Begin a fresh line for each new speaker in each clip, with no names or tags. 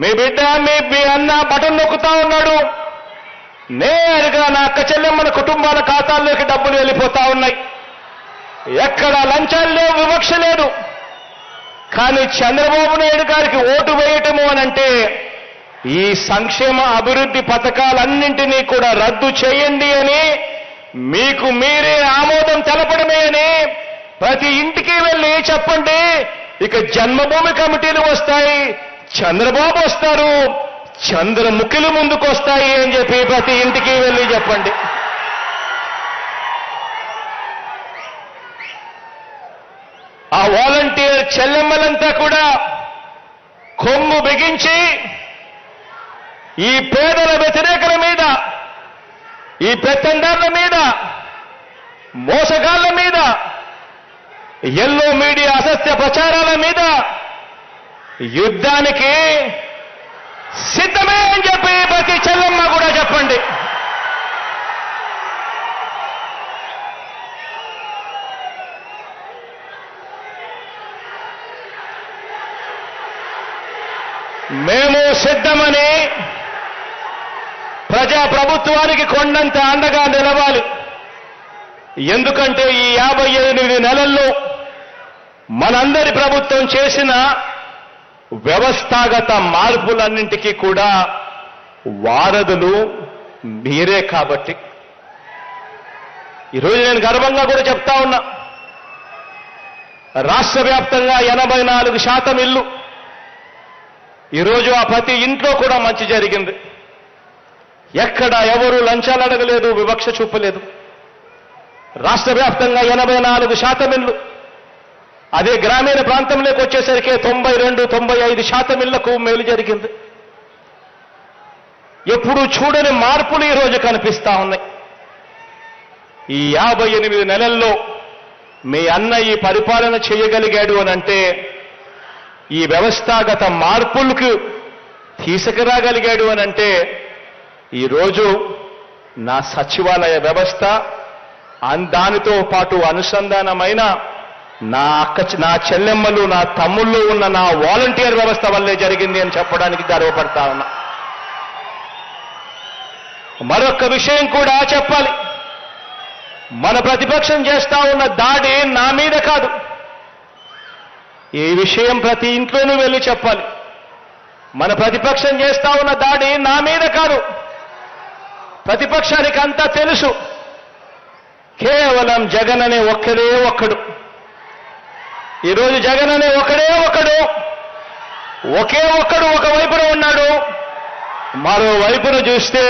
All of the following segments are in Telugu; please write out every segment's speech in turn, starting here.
మీ బిడ్డ మీ మీ అన్న బటన్ నొక్కుతా ఉన్నాడు. నేరుగా నా అక్క చెల్లెమ్మల కుటుంబాల ఖాతాల్లోకి డబ్బులు వెళ్ళిపోతా ఉన్నాయి. ఎక్కడ లంచాలు లేవు వివక్ష లేదు. కానీ చంద్రబాబు నాయుడు గారికి ఓటు వేయటము అనంటే ఈ సంక్షేమ అభివృద్ధి పథకాలన్నింటినీ కూడా రద్దు చేయండి అని మీకు మీరే ఆమోదం తెలపడమే అని ప్రతి ఇంటికి వెళ్ళి చెప్పండి. ఇక జన్మభూమి కమిటీలు వస్తాయి. చంద్రబాబు వస్తారు. చంద్రముఖులు ముందుకు వస్తాయి అని చెప్పి ప్రతి ఇంటికి వెళ్ళి చెప్పండి. ఆ వాలంటీర్ చెల్లెమ్మలంతా కూడా కొమ్ము బిగించి ఈ పేదల వ్యతిరేకల మీద ఈ పెత్తందారుల మీద మోసగాళ్ళ మీద ఎల్లో మీడియా అసత్య ప్రచారాల మీద యుద్ధానికి సిద్ధమే అని చెప్పి ప్రతి చెల్లమ్మ కూడా చెప్పండి. మేము సిద్ధమని ప్రజా ప్రభుత్వానికి కొండంత అండగా నిలవాలి. ఎందుకంటే ఈ యాభై ఎనిమిది నెలల్లో మనందరి ప్రభుత్వం చేసిన వ్యవస్థాగత మార్పులన్నింటికీ కూడా వారధులు మీరే కాబట్టి. ఈరోజు నేను గర్వంగా కూడా చెప్తా ఉన్నా. రాష్ట్ర వ్యాప్తంగా ఎనభై నాలుగు శాతం ఇల్లు. ఈరోజు ఆ ప్రతి ఇంట్లో కూడా మంచి జరిగింది. ఎక్కడ ఎవరు లంచాలు అడగలేదు వివక్ష చూపలేదు. రాష్ట్ర వ్యాప్తంగా ఎనభై నాలుగు శాతం ఇల్లు. అదే గ్రామీణ ప్రాంతంలోకి వచ్చేసరికి తొంభై రెండు తొంభై ఐదు శాతం ఇళ్ళకు మేలు జరిగింది. ఎప్పుడు చూడని మార్పులు ఈరోజు కనిపిస్తా ఉన్నాయి. ఈ యాభై ఎనిమిది నెలల్లో మీ అన్న ఈ పరిపాలన చేయగలిగాడు అని అంటే ఈ వ్యవస్థాగత మార్పులకు తీసుకురాగలిగాడు అని అంటే ఈరోజు నా సచివాలయ వ్యవస్థ అన్- దానితో పాటు అనుసంధానమైన నా అక్క నా చెల్లెమ్మలు నా తమ్ముళ్ళు ఉన్న నా వాలంటీర్ వ్యవస్థ వల్లే జరిగింది అని చెప్పడానికి గర్వపడతా ఉన్నా. మరొక విషయం కూడా చెప్పాలి. మన ప్రతిపక్షం చేస్తా ఉన్న దాడి నా మీద కాదు. ఈ విషయం ప్రతి ఇంట్లోనూ వెళ్ళి చెప్పాలి. మన ప్రతిపక్షం చేస్తా ఉన్న దాడి నా మీద కాదు. ప్రతిపక్షానికి అంతా తెలుసు. కేవలం జగన్ అనే ఒక్కడే ఒక్కడు. ఈరోజు జగన్ అనే ఒకడే ఒకడు. ఒకే ఒక్కడు ఒక వైపున ఉన్నాడు. మరో వైపున చూస్తే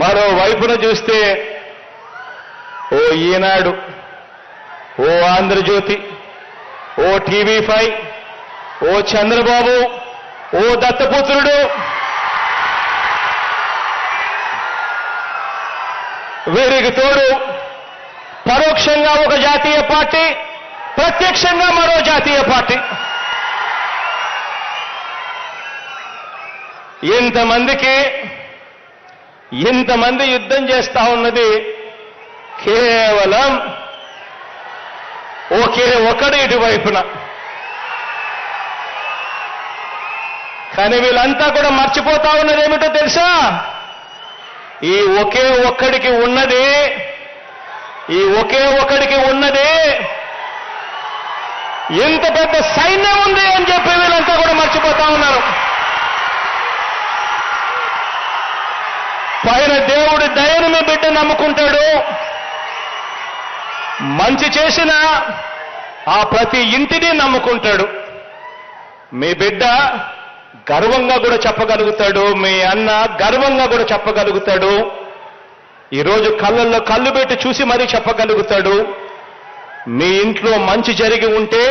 మరో వైపున చూస్తే ఓ ఈనాడు ఓ ఆంధ్రజ్యోతి ఓ టీవీ ఫైవ్ ఓ చంద్రబాబు ఓ దత్తపుత్రుడు. వీరికి తోడు పరోక్షంగా ఒక జాతీయ పార్టీ ప్రత్యక్షంగా మరో జాతీయ పార్టీ. ఇంతమందికి ఇంతమంది యుద్ధం చేస్తా ఉన్నది కేవలం ఒకే ఒకడు ఇటువైపున. కానీ వీళ్ళంతా కూడా మర్చిపోతా ఉన్నది ఏమిటో తెలుసా? ఈ ఒకే ఒక్కడికి ఉన్నది ఈ ఒకే ఒక్కడికి ఉన్నది ఇంత పెద్ద సైన్యం ఉంది అని చెప్పి వీళ్ళంతా కూడా మర్చిపోతా ఉన్నారు. పైన దేవుడి దయను మీ బిడ్డ నమ్ముకుంటాడు. మంచి చేసిన ఆ ప్రతి ఇంటిని నమ్ముకుంటాడు. మీ బిడ్డ గర్వంగా కూడా చెప్పగలుగుతాడు. మీ అన్న గర్వంగా కూడా చెప్పగలుగుతాడు. ఈరోజు కళ్ళల్లో కళ్ళు పెట్టి చూసి మరీ చెప్పగలుగుతాడు. మీ ఇంట్లో మంచి జరిగి ఉంటే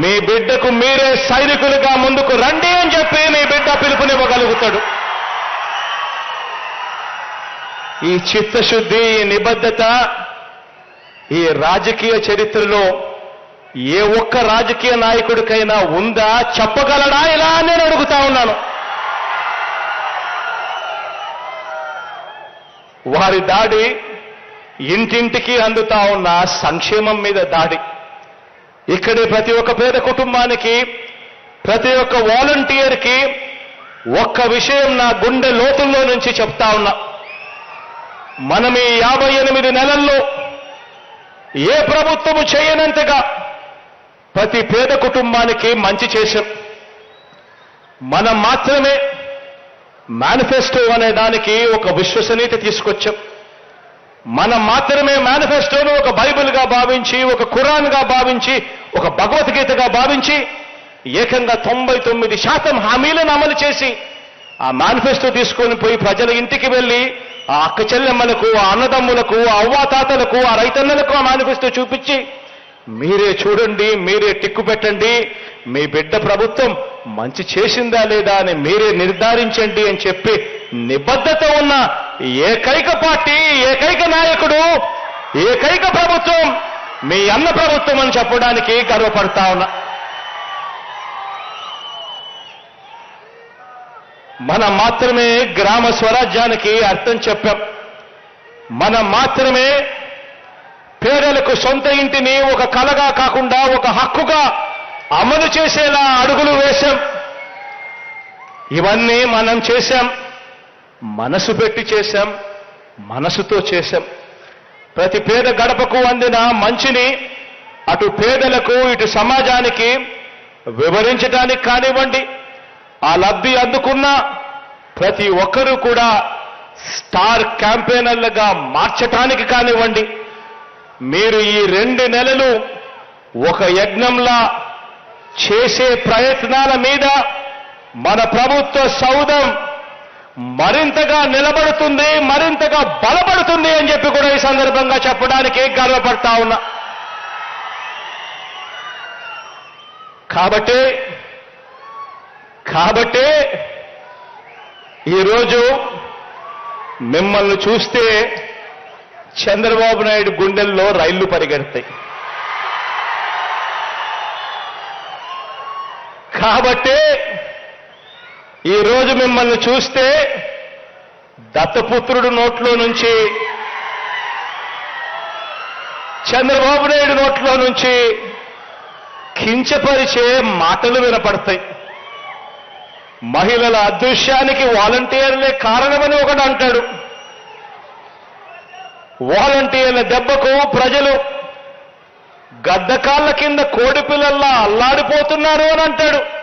మీ బిడ్డకు మీరే సైనికులుగా ముందుకు రండి అని చెప్పి మీ బిడ్డ పిలుపునివ్వగలుగుతాడు. ఈ చిత్తశుద్ధి ఈ నిబద్ధత ఈ రాజకీయ చరిత్రలో ఏ ఒక్క రాజకీయ నాయకుడికైనా ఉందా చెప్పగలడా ఇలా నేను అడుగుతా ఉన్నాను. వారి దాడి ఇంటింటికి అందుతా ఉన్న సంక్షేమం మీద దాడి. ఇక్కడే ప్రతి ఒక్క పేద కుటుంబానికి ప్రతి ఒక్క వాలంటీర్కి ఒక్క విషయం నా గుండె లోతుల్లో నుంచి చెప్తా ఉన్నా. మనం ఈ యాభై ఎనిమిది నెలల్లో ఏ ప్రభుత్వము చేయనంతగా ప్రతి పేద కుటుంబానికి మంచి చేశాం. మనం మాత్రమే మేనిఫెస్టో అనే దానికి ఒక విశ్వసనీయత తీసుకొచ్చాం. మనం మాత్రమే మేనిఫెస్టోను ఒక బైబిల్గా భావించి ఒక ఖురాన్గా భావించి ఒక భగవద్గీతగా భావించి ఏకంగా తొంభై తొమ్మిది శాతం హామీలను అమలు చేసి ఆ మేనిఫెస్టో తీసుకొని పోయి ప్రజల ఇంటికి వెళ్ళి ఆ అక్క చెల్లెమ్మలకు ఆ అన్నదమ్ములకు ఆ అవ్వాతాతలకు ఆ రైతన్నలకు ఆ మేనిఫెస్టో చూపించి మీరే చూడండి మీరే టిక్కు పెట్టండి మీ బిడ్డ ప్రభుత్వం మంచి చేసిందా లేదా అని మీరే నిర్ధారించండి అని చెప్పి నిబద్ధత ఉన్న ఏకైక పార్టీ ఏకైక నాయకుడు ఏకైక ప్రభుత్వం మీ అన్న ప్రభుత్వం అని చెప్పడానికి గర్వపడతా ఉన్నా. మనం మాత్రమే గ్రామ స్వరాజ్యానికి అర్థం చెప్పాం. మనం మాత్రమే పేదలకు సొంత ఇంటిని ఒక కలగా కాకుండా ఒక హక్కుగా అమలు చేసేలా అడుగులు వేశాం. ఇవన్నీ మనం చేశాం. మనసు పెట్టి చేశాం మనసుతో చేశాం. ప్రతి పేద గడపకు అందిన మంచిని అటు పేదలకు ఇటు సమాజానికి వివరించడానికి కానివ్వండి. ఆ లబ్ధి అందుకున్న ప్రతి ఒక్కరూ కూడా స్టార్ క్యాంపెయినర్లుగా మార్చటానికి కానివ్వండి. మీరు ఈ రెండు నెలలు ఒక యజ్ఞంలా చేసే ప్రయత్నాల మీద మన ప్రభుత్వ సౌధం మరింతగా నిలబడుతుంది మరింతగా బలపడుతుంది అని చెప్పి కూడా ఈ సందర్భంగా చెప్పడానికి గర్వపడతా ఉన్నా. కాబట్టి కాబట్టి ఈరోజు మిమ్మల్ని చూస్తే చంద్రబాబు నాయుడు గుండెల్లో రైళ్ళు పరిగెడతాయి. కాబట్టి ఈరోజు మిమ్మల్ని చూస్తే దత్తపుత్రుడు నోట్లో నుంచి చంద్రబాబు నాయుడు నోట్లో నుంచి కించపరిచే మాటలు వినపడతాయి. మహిళల అదృశ్యానికి వాలంటీర్లే కారణమని ఒకడు అంటాడు. వాలంటీర్ల దెబ్బకు ప్రజలు గద్దకాళ్ళ కింద కోడిపిల్లల్లా అల్లాడిపోతున్నారు అని అంటాడు.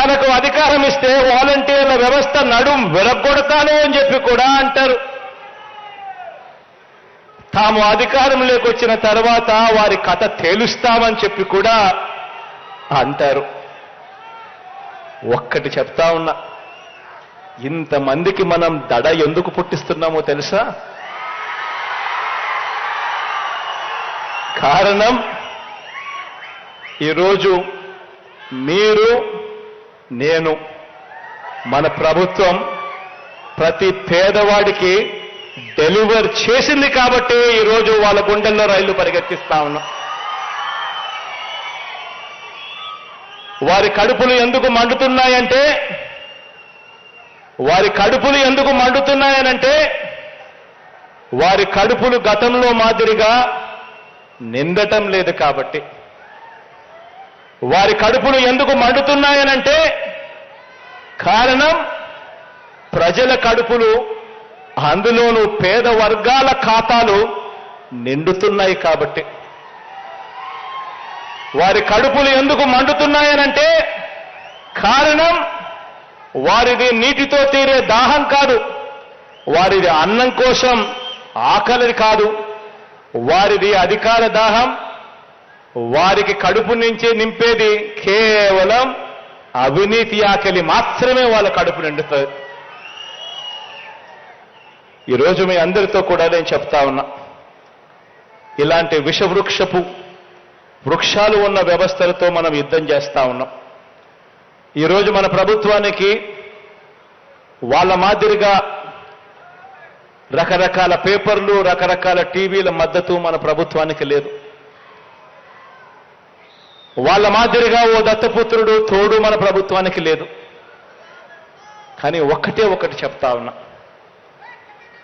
తనకు అధికారం ఇస్తే వాలంటీర్ల వ్యవస్థ నడుం విరగొడతాను అని చెప్పి కూడా అంటారు. తాము అధికారంలోకి వచ్చిన తర్వాత వారి కథ తేలుస్తామని చెప్పి కూడా అంటారు. ఒక్కటి చెప్తా ఉన్నా ఇంతమందికి మనం దడ ఎందుకు పుట్టిస్తున్నామో తెలుసా? కారణం ఈరోజు మీరు నేను మన ప్రభుత్వం ప్రతి పేదవాడికి డెలివర్ చేసింది కాబట్టి ఈరోజు వాళ్ళ గుండెల్లో రైళ్ళు పరిగెత్తిస్తా ఉన్నాం. వారి కడుపులు ఎందుకు మండుతున్నాయంటే వారి కడుపులు ఎందుకు మండుతున్నాయనంటే వారి కడుపులు గతంలో మాదిరిగా నిందటం లేదు కాబట్టి. వారి కడుపులు ఎందుకు మండుతున్నాయనంటే కారణం ప్రజల కడుపులు అందులోనూ పేద వర్గాల ఖాతాలు నిండుతున్నాయి కాబట్టి. వారి కడుపులు ఎందుకు మండుతున్నాయనంటే కారణం వారిది నీటితో తీరే దాహం కాదు వారిది అన్నం కోసం ఆకలి కాదు వారిది అధికార దాహం వారికి కడుపు నుంచి నింపేది కేవలం అవినీతి ఆకలి మాత్రమే వాళ్ళ కడుపు నిండుతుంది. ఈరోజు మీ అందరితో కూడా నేను చెప్తా ఉన్నా ఇలాంటి విషవృక్షపు వృక్షాలు ఉన్న వ్యవస్థలతో మనం యుద్ధం చేస్తా ఉన్నాం. ఈరోజు మన ప్రభుత్వానికి వాళ్ళ మాదిరిగా రకరకాల పేపర్లు రకరకాల టీవీల మద్దతు మన ప్రభుత్వానికి లేదు. వాళ్ళ మాదిరిగా ఓ దత్తపుత్రుడు తోడు మన ప్రభుత్వానికి లేదు. కానీ ఒక్కటే ఒకటి చెప్తా ఉన్నా.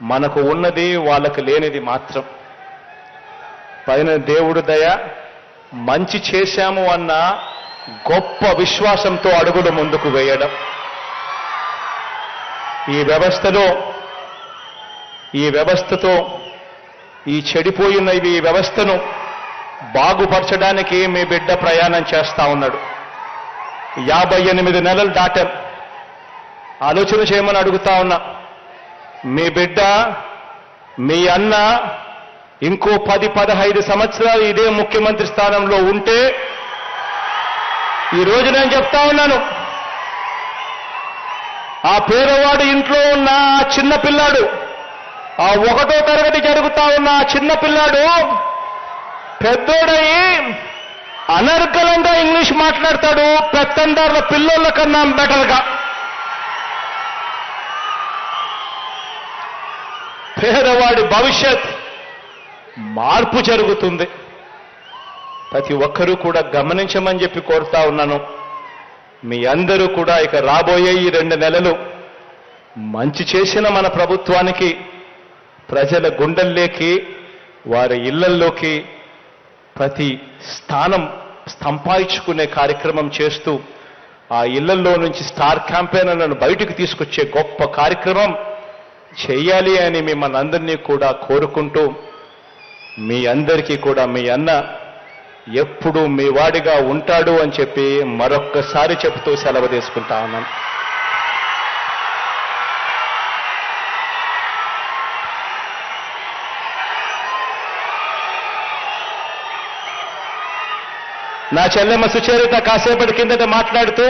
మనకు ఉన్నది వాళ్ళకు లేనిది మాత్రం. పైన దేవుడు దయ మంచి చేశాము అన్న గొప్ప విశ్వాసంతో అడుగులు ముందుకు వేయడం. ఈ వ్యవస్థలో ఈ వ్యవస్థతో ఈ చెడిపోయిన ఈ వ్యవస్థను బాగుపరచడానికి మీ బిడ్డ ప్రయాణం చేస్తా ఉన్నాడు. యాభై ఎనిమిది నెలలు దాటాం. ఆలోచన చేయమని అడుగుతా ఉన్నా. మీ బిడ్డ మీ అన్న ఇంకో పది పదహైదు సంవత్సరాలు ఇదే ముఖ్యమంత్రి స్థానంలో ఉంటే ఈ రోజు నేను చెప్తా ఉన్నాను. ఆ పేదవాడు ఇంట్లో ఉన్న ఆ చిన్న పిల్లాడు ఆ ఒకటో తరగతి జరుగుతా ఉన్న ఆ చిన్న పిల్లాడు పెద్దోడయి అనర్గలంగా ఇంగ్లీష్ మాట్లాడతాడు పెత్తందారుల పిల్లోళ్ళ కన్నా బెటర్గా పేదవాడి భవిష్యత్ మార్పు జరుగుతుంది. ప్రతి ఒక్కరూ కూడా గమనించమని చెప్పి కోరుతా ఉన్నాను. మీ అందరూ కూడా ఇక రాబోయే ఈ రెండు నెలలు మంచి చేసిన మన ప్రభుత్వానికి ప్రజల గుండెల్లోకి వారి ఇళ్ళల్లోకి ప్రతి స్థానం సంపాదించుకునే కార్యక్రమం చేస్తూ ఆ ఇళ్ళలో నుంచి స్టార్ క్యాంపెయినర్లను బయటకు తీసుకొచ్చే గొప్ప కార్యక్రమం చేయాలి అని మిమ్మల్ని అందరినీ కూడా కోరుకుంటూ మీ అందరికీ కూడా మీ అన్న ఎప్పుడు మీ వాడిగా ఉంటాడు అని చెప్పి మరొక్కసారి చెబుతూ సెలవు తీసుకుంటా ఉన్నాను. నా చెల్లెమ్మ సుచరిత కాసేపటి కిందట మాట్లాడుతూ